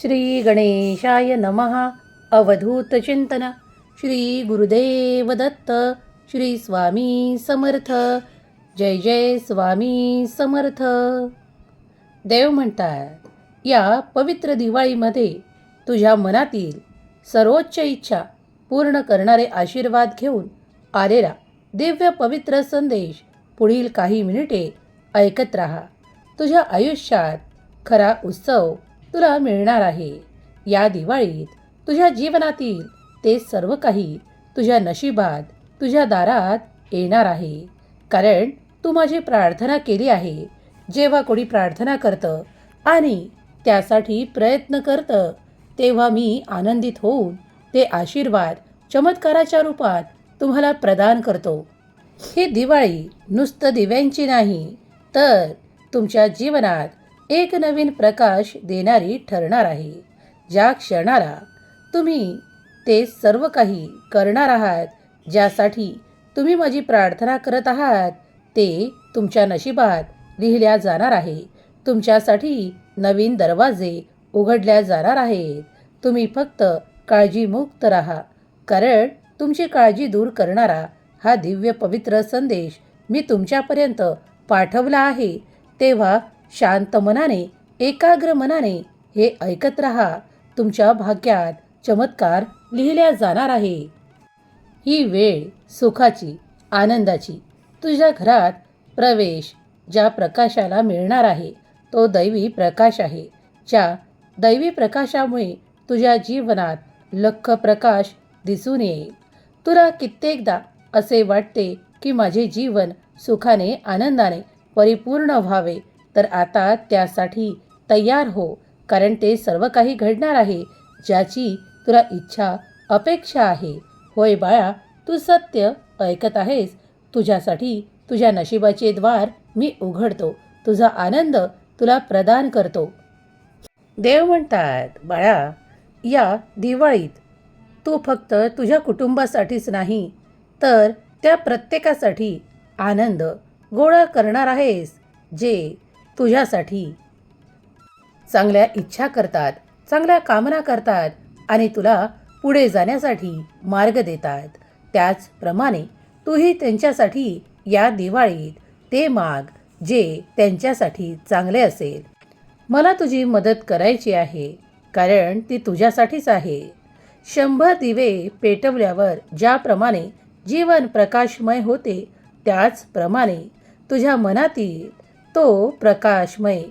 श्री गणेशाय नमः. अवधूत चिंतन. श्री गुरुदेव दत्त. श्री स्वामी समर्थ. जय जय स्वामी समर्थ. देव म्हणतात या पवित्र दिवाळीमध्ये तुझ्या मनातील सर्वोच्च इच्छा पूर्ण करणारे आशीर्वाद घेऊन आलेला दिव्य पवित्र संदेश पुढील काही मिनिटे ऐकत राहा. तुझ्या आयुष्यात खरा उत्सव तुला मिळणार आहे. या दिवाळीत तुझ्या जीवनातील ते सर्व काही तुझ्या नशिबात तुझ्या दारात येणार आहे. कारण तू माझी प्रार्थना केली आहे. जेव्हा कोणी प्रार्थना करतं आणि त्यासाठी प्रयत्न करतं तेव्हा मी आनंदित होऊन ते आशीर्वाद चमत्काराच्या रूपात तुम्हाला प्रदान करतो. ही दिवाळी नुसतं दिव्यांची नाही तर तुमच्या जीवनात एक नवीन प्रकाश देणारी ठरणार आहे. ज्या क्षणाला तुम्ही ते सर्व काही करणार आहात ज्यासाठी तुम्ही माझी प्रार्थना करत आहात ते तुमच्या नशिबात लिहिल्या जाणार आहे. तुमच्यासाठी नवीन दरवाजे उघडल्या जाणार आहेत. तुम्ही फक्त काळजीमुक्त राहा. कारण तुमची काळजी दूर करणारा हा दिव्य पवित्र संदेश मी तुमच्यापर्यंत पाठवला आहे. तेव्हा शांत मनाने एकाग्र मनाने हे ऐकत राहा. तुमच्या भाग्यात चमत्कार लिहिल्या जाणार आहे. ही वेळ सुखाची आनंदाची तुझ्या घरात प्रवेश ज्या प्रकाशाला मिळणार आहे तो दैवी प्रकाश आहे ज्या दैवी प्रकाशामुळे तुझ्या जीवनात लख प्रकाश दिसून येईल. तुला कित्येकदा असे वाटते की माझे जीवन सुखाने आनंदाने परिपूर्ण व्हावे तर आता त्यासाठी तयार हो कारण ते सर्व काही घडणार आहे ज्याची तुला इच्छा अपेक्षा आहे. होय बाळा तू सत्य ऐकत आहेस. तुझ्यासाठी तुझ्या नशिबाचे द्वार मी उघडतो. तुझा आनंद तुला प्रदान करतो. देव म्हणतात बाळा या दिवाळीत तू फक्त तुझ्या कुटुंबासाठीच नाही तर त्या प्रत्येकासाठी आनंद गोळा करणार आहेस जे तुझ्यासाठी. चांगल्या इच्छा करतात चांगल्या कामना करतात आणि तुला पुढे जाण्यासाठी मार्ग देतात. त्याचप्रमाणे तूही त्यांच्यासाठी या दिवाळीत ते माग जे त्यांच्यासाठी चांगले असेल. मला तुझी मदत करायची आहे कारण ती तुझ्यासाठीच आहे. शंभर दिवे पेटवल्यावर ज्याप्रमाणे जीवन प्रकाशमय होते त्याचप्रमाणे तुझ्या मनातील तो प्रकाशमय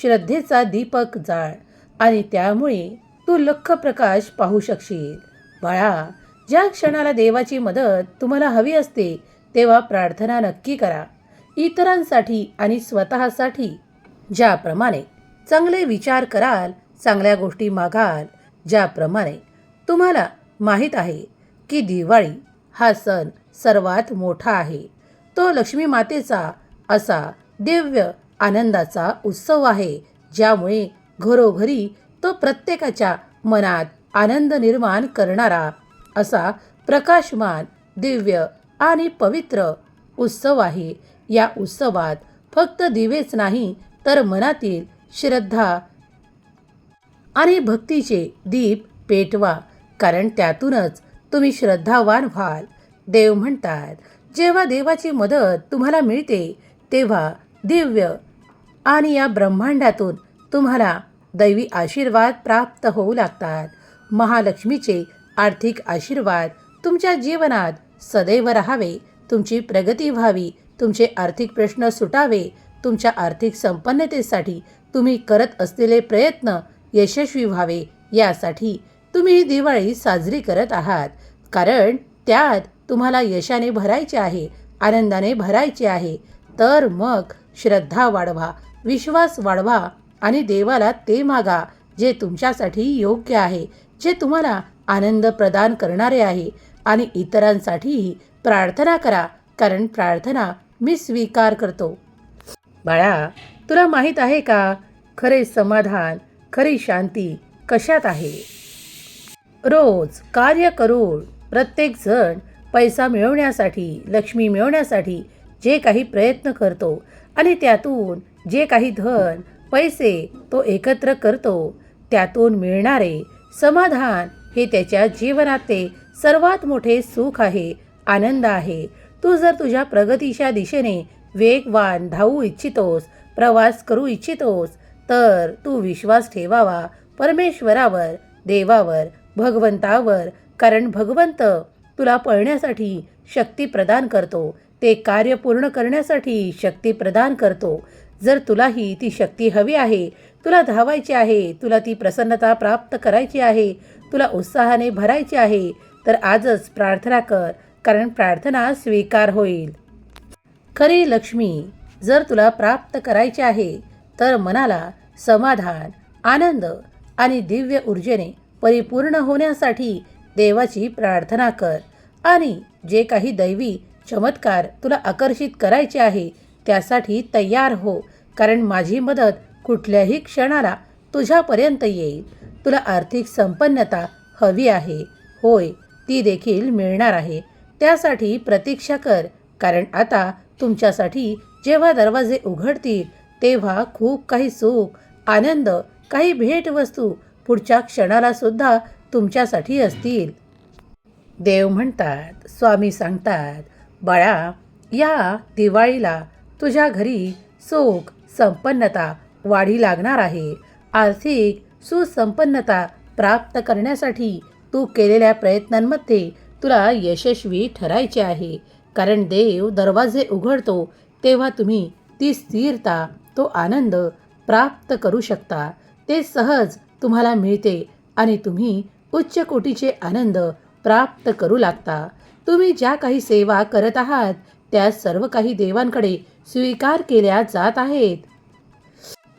श्रद्धेचा दीपक जाळ आणि त्यामुळे तू लख प्रकाश पाहू शकशील. बाळा ज्या क्षणाला देवाची मदत तुम्हाला हवी असते तेव्हा प्रार्थना नक्की करा. इतरांसाठी आणि स्वतःसाठी ज्याप्रमाणे चांगले विचार कराल चांगल्या गोष्टी मागाल ज्याप्रमाणे तुम्हाला माहीत आहे की दिवाळी हा सण सर्वात मोठा आहे. तो लक्ष्मी मातेचा असा दिव्य आनंदाचा उत्सव आहे ज्यामुळे घरोघरी तो प्रत्येकाच्या मनात आनंद निर्माण करणारा असा प्रकाशमान दिव्य आणि पवित्र उत्सव आहे. या उत्सवात फक्त दिवेच नाही तर मनातील श्रद्धा आणि भक्तीचे दीप पेटवा कारण त्यातूनच तुम्ही श्रद्धावान व्हाल. देव म्हणतात जेव्हा देवाची मदत तुम्हाला मिळते तेव्हा दिव्य. आणि या ब्रह्मांडातून तुम्हाला दैवी आशीर्वाद प्राप्त होऊ लागतात. महालक्ष्मीचे आर्थिक आशीर्वाद तुमच्या जीवनात सदैव राहावे तुमची प्रगती व्हावी तुमचे आर्थिक प्रश्न सुटावे तुमच्या आर्थिक संपन्नतेसाठी तुम्ही करत असलेले प्रयत्न यशस्वी व्हावे यासाठी तुम्ही ही दिवाळी साजरी करत आहात. कारण त्यात तुम्हाला यशाने भरायचे आहे आनंदाने भरायचे आहे. तर मग श्रद्धा वाढवा विश्वास वाढवा आणि देवाला ते मागा जे तुमच्यासाठी योग्य आहे जे तुम्हाला आनंद प्रदान करणारे आहे. आणि इतरांसाठीही प्रार्थना करा कारण प्रार्थना मी स्वीकार करतो. बाळा तुला माहीत आहे का? खरे समाधान खरी शांती कशात आहे? रोज कार्य करून प्रत्येकजण पैसा मिळवण्यासाठी लक्ष्मी मिळवण्यासाठी जे काही प्रयत्न करतो आणि त्यातून जे काही धन पैसे तो एकत्र करतो त्यातून मिळणारे समाधान हे त्याच्या जीवनातले सर्वात मोठे सुख आहे आनंद आहे. तू जर तुझ्या प्रगतीच्या दिशेने वेगवान धावू इच्छितोस प्रवास करू इच्छितोस तर तू विश्वास ठेवावा परमेश्वरावर देवावर भगवंतावर कारण भगवंत तुला पळण्यासाठी शक्ती प्रदान करतो ते कार्य पूर्ण करण्यासाठी शक्ती प्रदान करतो. जर तुलाही ती शक्ती हवी आहे तुला धावायची आहे तुला ती प्रसन्नता प्राप्त करायची आहे तुला उत्साहाने भरायची आहे तर आजच प्रार्थना कर कारण प्रार्थना स्वीकार होईल. खरी लक्ष्मी जर तुला प्राप्त करायची आहे तर मनाला समाधान आनंद आणि दिव्य ऊर्जेने परिपूर्ण होण्यासाठी देवाची प्रार्थना कर. आणि जे काही दैवी चमत्कार तुला आकर्षित करायचे आहे त्यासाठी तयार हो कारण माझी मदत कुठल्याही क्षणाला तुझ्यापर्यंत येईल. तुला आर्थिक संपन्नता हवी आहे. होय ती देखील मिळणार आहे. त्यासाठी प्रतीक्षा कर कारण आता तुमच्यासाठी जेव्हा दरवाजे उघडतील तेव्हा खूप काही सुख आनंद काही भेटवस्तू पुढच्या क्षणाला सुद्धा तुमच्यासाठी असतील. देव म्हणतात स्वामी सांगतात बाळा या दिवाळीला तुझ्या घरी सुख संपन्नता वाढी लागणार आहे. आर्थिक सुसंपन्नता प्राप्त करण्यासाठी तू केलेल्या प्रयत्नांमध्ये तुला यशस्वी ठरायचे आहे. कारण देव दरवाजे उघडतो तेव्हा तुम्ही ती स्थिरता तो आनंद प्राप्त करू शकता. ते सहज तुम्हाला मिळते आणि तुम्ही उच्च कोटीचे आनंद प्राप्त करू लागता. तुम्ही ज्या काही सेवा करत आहात त्या सर्व काही देवांकडे स्वीकार केल्या जात आहेत.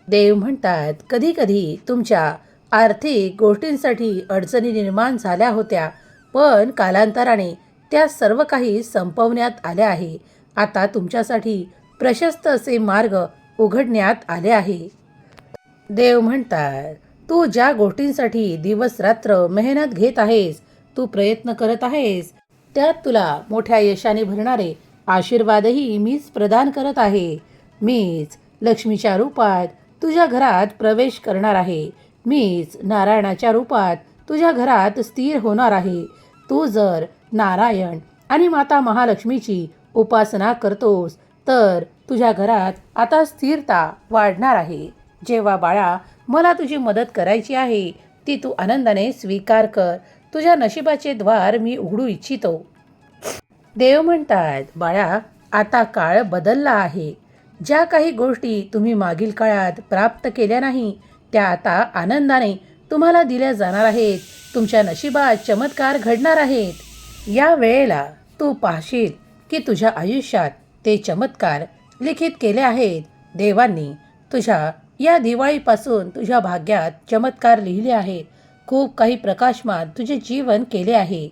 देव म्हणतात कधी कधी तुमच्या आर्थिक गोष्टींसाठी अडचणी निर्माण झाल्या होत्या पण कालांतराने त्या सर्व काही संपवण्यात आल्या आहे. आता तुमच्यासाठी प्रशस्त असे मार्ग उघडण्यात आले आहे. देव म्हणतात तू ज्या गोष्टींसाठी दिवस रात्र मेहनत घेत आहेस तू प्रयत्न करत आहेस त्यात तुला मोठ्या यशाने भरणारे आशीर्वादही मीच प्रदान करत आहे. मीच लक्ष्मीच्या रूपात तुझ्या घरात प्रवेश करणार आहे. मीच नारायणाच्या रूपात तुझ्या घरात स्थिर होणार आहे. तू जर नारायण आणि माता महालक्ष्मीची उपासना करतोस तर तुझ्या घरात आता स्थिरता वाढणार आहे. जेव्हा बाळा मला तुझी मदत करायची आहे ती तू आनंदाने स्वीकार कर. तुझ्या नशिबाचे द्वार मी उघडू इच्छितो. देव म्हणतात बाळा आता काळ बदलला आहे. ज्या काही गोष्टी तुम्ही मागील काळात प्राप्त केल्या नाही त्या आता आनंदाने तुम्हाला दिल्या जाणार आहेत. तुमच्या नशिबात चमत्कार घडणार आहेत. या वेळेला तू पाहशील की तुझ्या आयुष्यात ते चमत्कार लिखित केले आहेत. देवांनी तुझ्या या दिवाळीपासून तुझ्या भाग्यात चमत्कार लिहिले आहेत. खूप काही प्रकाशमान तुझे जीवन केले आहे.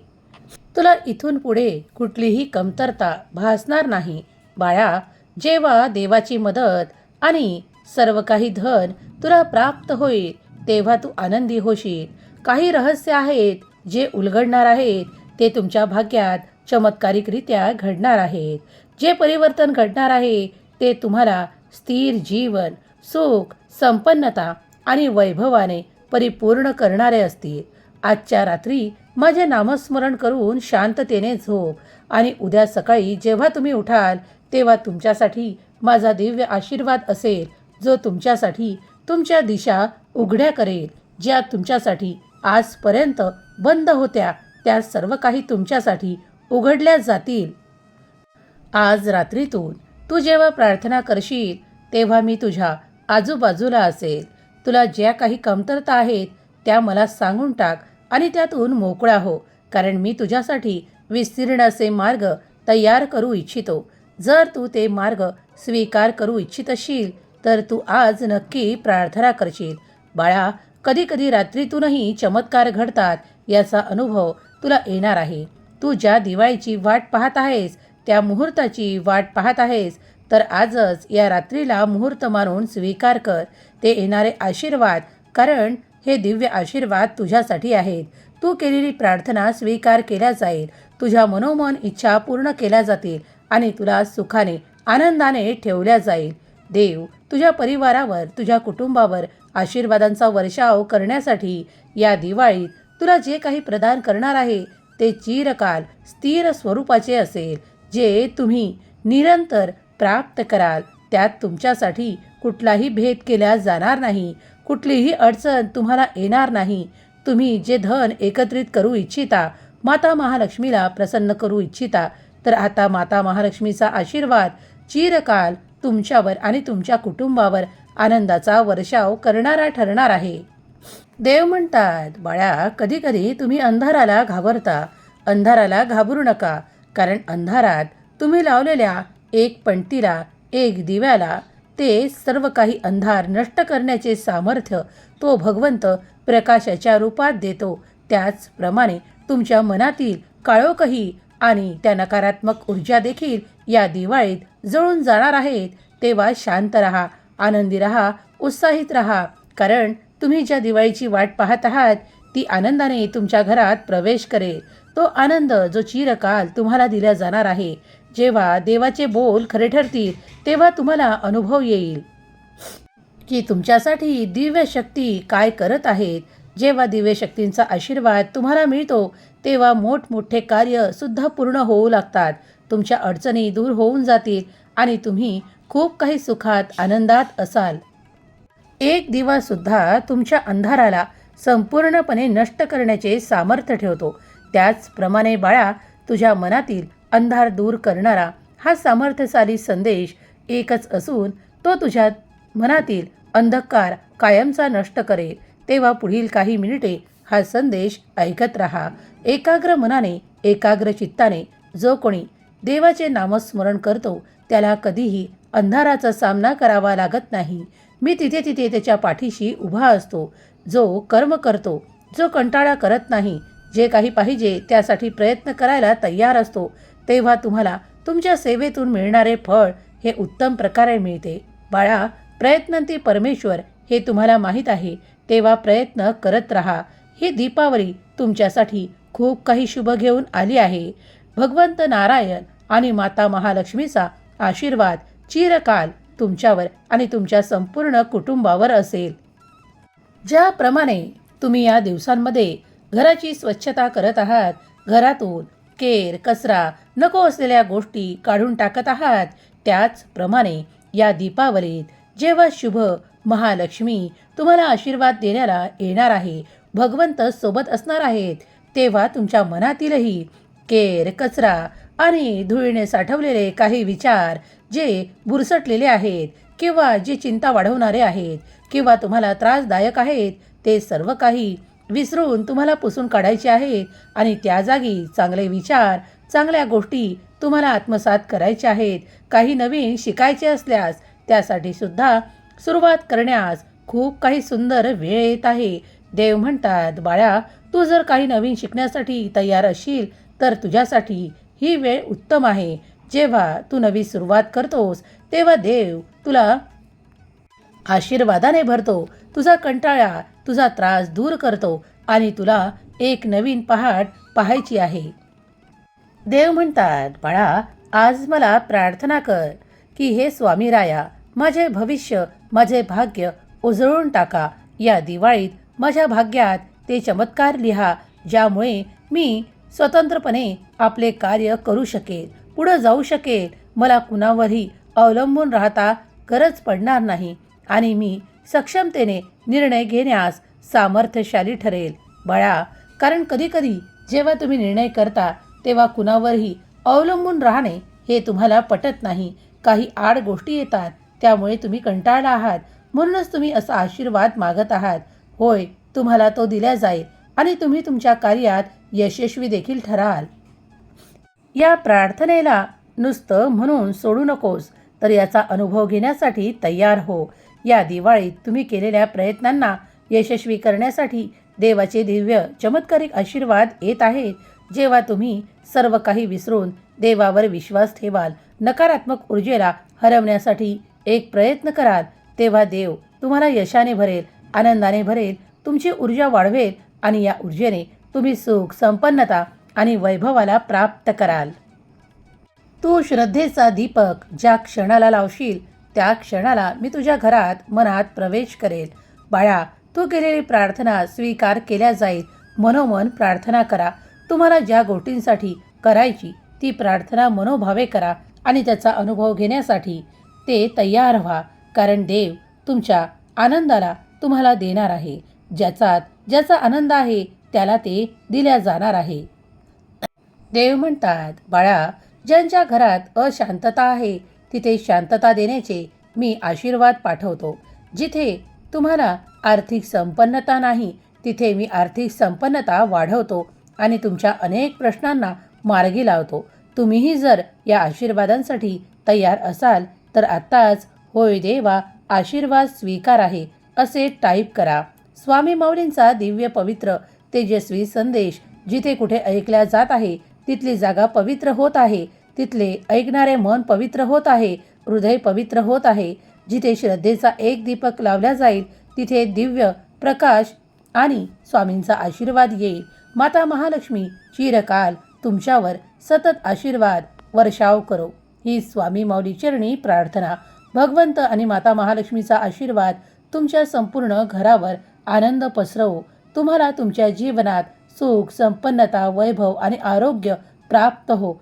तुला इथून पुढे कुठलीही कमतरता भासणार नाही. बाळा जेव्हा देवाची मदत आणि सर्व काही धन तुला प्राप्त होईल तेव्हा तू आनंदी होशील. काही रहस्य आहेत जे उलगडणार आहेत ते तुमच्या भाग्यात चमत्कारिकरित्या घडणार आहेत. जे परिवर्तन घडणार आहे ते तुम्हाला स्थिर जीवन सुख संपन्नता आणि वैभवाने परिपूर्ण करणारे असतील. आजच्या रात्री माझे नामस्मरण करून शांततेने झोप आणि उद्या सकाळी जेव्हा तुम्ही उठाल तेव्हा तुमच्यासाठी माझा दिव्य आशीर्वाद असेल जो तुमच्यासाठी तुमच्या दिशा उघड्या करेल ज्या तुमच्यासाठी आजपर्यंत बंद होत्या त्या सर्व काही तुमच्यासाठी उघडल्या जातील. आज रात्रीतून तू जेव्हा प्रार्थना करशील तेव्हा मी तुझ्या आजूबाजूला असेल. तुला ज्या काही कमतरता आहेत त्या मला सांगून टाक आणि त्यातून मोकळा हो कारण मी तुझ्यासाठी विस्तीर्ण असे मार्ग तयार करू इच्छितो. जर तू ते मार्ग स्वीकार करू इच्छित असशील तर तू आज नक्की प्रार्थना करशील. बाळा कधी कधी रात्रीतूनही चमत्कार घडतात याचा अनुभव तुला येणार आहे. तू ज्या दिवाळीची वाट पाहत आहेस त्या मुहूर्ताची वाट पाहत आहेस तर आजच या रात्रीला मुहूर्त मानून स्वीकार कर. ते येणारे आशीर्वाद कारण हे दिव्य आशीर्वाद तुझ्यासाठी आहेत. तू केलेली प्रार्थना स्वीकार केल्या जाईल. तुझ्या मनोमन इच्छा पूर्ण केल्या जातील आणि तुला सुखाने आनंदाने ठेवल्या जाईल. देव तुझ्या परिवारावर तुझ्या कुटुंबावर आशीर्वादांचा वर्षाव करण्यासाठी या दिवाळीत तुला जे काही प्रदान करणार आहे ते चिरकाल स्थिर स्वरूपाचे असेल जे तुम्ही निरंतर प्राप्त कराल. त्यात तुमच्यासाठी कुठलाही भेद केला जाणार नाही. कुठलीही अडचण तुम्हाला येणार नाही. तुम्ही जे धन एकत्रित करू इच्छिता माता महालक्ष्मीला प्रसन्न करू इच्छिता तर आता माता महालक्ष्मीचा आशीर्वाद चिरकाल तुमच्यावर आणि तुमच्या कुटुंबावर आनंदाचा वर्षाव करणारा ठरणार आहे. देव म्हणतात बाळा कधीकधी तुम्ही अंधाराला घाबरता. अंधाराला घाबरू नका कारण अंधारात तुम्ही लावलेल्या एक पणतीला एक दिव्याला ते सर्व काही अंधार नष्ट करण्याचे सामर्थ्य तो भगवंत प्रकाशाच्या रूपात देतो. त्याचप्रमाणे तुमच्या मनातील काळोखही आणि त्या नकारात्मक ऊर्जा देखील या दिवाळीत जळून जाणार आहेत. तेव्हा शांत रहा आनंदी रहा उत्साहित रहा. कारण तुम्ही ज्या दिवाळीची वाट पाहत आहात ती आनंदाने तुमच्या घरात प्रवेश करेल. तो आनंद जो चिरकाल तुम्हाला दिला जाणार आहे जेव्हा देवाचे बोल खरे ठरतील तेव्हा तुम्हाला अनुभव येईल. की तुमच्यासाठी दिव्य शक्ती काय करत आहेत जेव्हा दिव्य शक्तींचा आशीर्वाद तुम्हाला मिळतो तेव्हा मोठमोठे कार्य सुद्धा पूर्ण होऊ लागतात. तुमच्या अडचणी दूर होऊन जातील आणि तुम्ही खूप काही सुखात आनंदात असाल. एक दिवा सुद्धा तुमच्या अंधाराला संपूर्णपणे नष्ट करण्याचे सामर्थ्य ठेवतो. त्याचप्रमाणे बाळा तुझ्या मनातील अंधार दूर करणारा हा सामर्थ्यशाली संदेश एकच असून तो तुझ्या मनातील अंधकार कायमचा नष्ट करेल. तेव्हा पुढील काही मिनिटे हा संदेश ऐकत राहा. एकाग्र मनाने एकाग्र चित्ताने जो कोणी देवाचे नामस्मरण करतो त्याला कधीही अंधाराचा सामना करावा लागत नाही. मी तिथे तिथे त्याच्या पाठीशी उभा असतो. जो कर्म करतो जो कंटाळा करत नाही जे काही पाहिजे त्यासाठी प्रयत्न करायला तयार असतो तेव्हा तुम्हाला तुमच्या सेवेतून मिळणारे फळ हे उत्तम प्रकारे मिळते. बाळा प्रयत्नांती परमेश्वर हे तुम्हाला माहीत आहे. तेव्हा प्रयत्न करत राहा. ही दीपावली तुमच्यासाठी खूप काही शुभ घेऊन आली आहे. भगवंत नारायण आणि माता महालक्ष्मीचा आशीर्वाद चिरकाल तुमच्यावर आणि तुमच्या संपूर्ण कुटुंबावर असेल. ज्याप्रमाणे तुम्ही या दिवसांमध्ये घराची स्वच्छता करत आहात घरातून केर कचरा नको असलेल्या गोष्टी काढून टाकत आहात. त्याचप्रमाणे या दीपावलीत जेव्हा शुभ महालक्ष्मी तुम्हाला आशीर्वाद देण्याला येणार आहे भगवंत सोबत असणार आहेत तेव्हा तुमच्या मनातीलही केर कचरा आणि धुळीने साठवलेले काही विचार जे बुरसटलेले आहेत किंवा जे चिंता वाढवणारे आहेत किंवा तुम्हाला त्रासदायक आहेत ते सर्व काही विसरून तुम्हाला पुसून काढायचे आहेत आणि त्या जागी चांगले विचार चांगल्या गोष्टी तुम्हाला आत्मसात करायच्या आहेत. काही नवीन शिकायचे असल्यास त्यासाठी सुद्धा सुरुवात करण्यास खूप काही सुंदर वेळ येत आहे. देव म्हणतात बाळा तू जर काही नवीन शिकण्यासाठी तयार असशील तर तुझ्यासाठी ही वेळ उत्तम आहे. जेव्हा तू नवी सुरुवात करतोस तेव्हा देव तुला आशीर्वादाने भरतो. तुझा कंटाळा तुझा त्रास दूर करतो आणि तुला एक नवीन पहाट पाहायची आहे. देव म्हणतात बाळा आज मला प्रार्थना कर की हे स्वामी राया माझे भविष्य माझे भाग्य उजळून टाका. या दिवाळीत माझ्या भाग्यात ते चमत्कार लिहा ज्यामुळे मी स्वतंत्रपणे आपले कार्य करू शकेल पुढं जाऊ शकेल. मला कुणावरही अवलंबून राहता गरज पडणार नाही आणि मी सक्षमतेने निर्णय घेण्यास सामर्थ्यशाली ठरेल. बाळा कारण कधीकधी जेव्हा तुम्ही निर्णय करता तेव्हा कुणावरही अवलंबून राहणे हे तुम्हाला पटत नाही. काही आड गोष्टी येतात त्यामुळे तुम्ही कंटाळला आहात. म्हणूनच तुम्ही असा आशीर्वाद मागत आहात. होय तुम्हाला तो दिला जाईल आणि तुम्ही तुमच्या कार्यात यशस्वी देखील ठराल. या प्रार्थनेला नुसतं म्हणून सोडू नकोस तर याचा अनुभव घेण्यासाठी तयार हो. या दिवाळीत तुम्ही केलेल्या प्रयत्नांना यशस्वी करण्यासाठी देवाचे दिव्य चमत्कारिक आशीर्वाद येत आहेत जेव्हा तुम्ही सर्व काही विसरून देवावर विश्वास ठेवाल नकारात्मक ऊर्जेला हरवण्यासाठी एक प्रयत्न कराल तेव्हा देव तुम्हाला यशाने भरेल आनंदाने भरेल तुमची ऊर्जा वाढवेल आणि या ऊर्जेने तुम्ही सुख संपन्नता आणि वैभवाला प्राप्त कराल. तू श्रद्धेचा दीपक ज्या क्षणाला लावशील त्या क्षणाला मी तुझ्या घरात मनात प्रवेश करेल. बाळा तू केलेली प्रार्थना स्वीकार केल्या जाईल. मनोमन प्रार्थना करा. तुम्हाला ज्या गोष्टींसाठी करायची ती प्रार्थना मनोभावे करा आणि त्याचा अनुभव घेण्यासाठी ते तयार व्हा. कारण देव तुमच्या आनंदाला तुम्हाला देणार आहे. ज्याचा ज्याचा आनंद आहे त्याला ते दिल्या जाणार आहे. देव म्हणतात बाळा ज्यांच्या घरात अशांतता आहे तिथे शांतता देण्याचे मी आशीर्वाद पाठवतो. जिथे तुम्हाला आर्थिक संपन्नता नाही तिथे मी आर्थिक संपन्नता वाढवतो आणि तुमच्या अनेक प्रश्नांना मार्गी लावतो. तुम्हीही जर या आशीर्वादांसाठी तयार असाल तर आत्ताच होय देवा आशीर्वाद स्वीकार आहे असे टाईप करा. स्वामी माऊलींचा दिव्य पवित्र तेजस्वी संदेश जिथे कुठे ऐकल्या जात आहे तिथली जागा पवित्र होत आहे तिथले ऐकणारे मन पवित्र होत आहे हृदय पवित्र होत आहे. जिथे श्रद्धेचा एक दीपक लावला जाईल तिथे दिव्य प्रकाश आणि स्वामींचा आशीर्वाद येईल. माता महालक्ष्मी चिरकाल तुमच्यावर सतत आशीर्वाद वर्षाव करो. ही स्वामी माऊली चरणी प्रार्थना. भगवंत आणि माता महालक्ष्मीचा आशीर्वाद तुमच्या संपूर्ण घरावर आनंद पसरवो. तुम्हाला तुमच्या जीवनात सुख संपन्नता वैभव आणि आरोग्य प्राप्त हो.